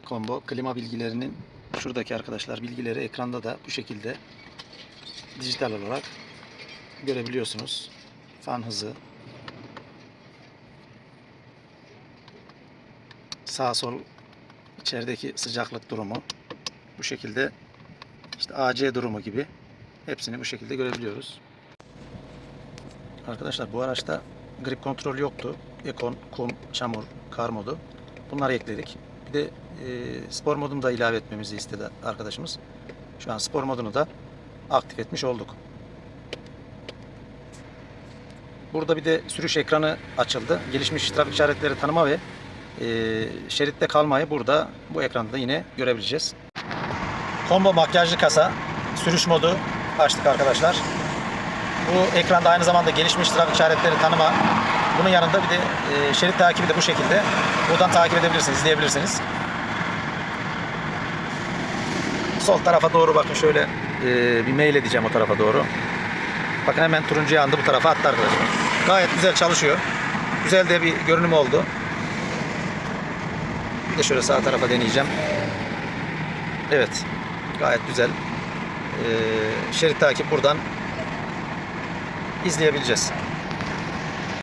Combo klima bilgilerinin şuradaki arkadaşlar bilgileri ekranda da bu şekilde dijital olarak görebiliyorsunuz. Fan hızı, sağ sol içerideki sıcaklık durumu bu şekilde işte AC durumu gibi hepsini bu şekilde görebiliyoruz. Arkadaşlar bu araçta grip kontrol yoktu. Ekon, kum, çamur, kar modu. Bunları ekledik. Bir de e, spor modunu da ilave etmemizi istedi arkadaşımız. Şu an spor modunu da aktif etmiş olduk. Burada bir de sürüş ekranı açıldı. Gelişmiş trafik işaretleri tanıma ve e, şeritte kalmayı burada bu ekranda yine görebileceğiz. Combo makyajlı kasa sürüş modu açtık arkadaşlar. Bu ekranda aynı zamanda gelişmiş trafik işaretleri tanıma. Bunun yanında bir de e, şerit takibi de bu şekilde. Buradan takip edebilirsiniz, izleyebilirsiniz. Sol tarafa doğru bakın şöyle e, bir mail edeceğim o tarafa doğru. Bakın hemen turuncu yandı bu tarafa attı arkadaşlar. Gayet güzel çalışıyor. Güzel de bir görünüm oldu. Bir de şöyle sağ tarafa deneyeceğim. Evet. Gayet güzel. Ee, şerit takip buradan izleyebileceğiz.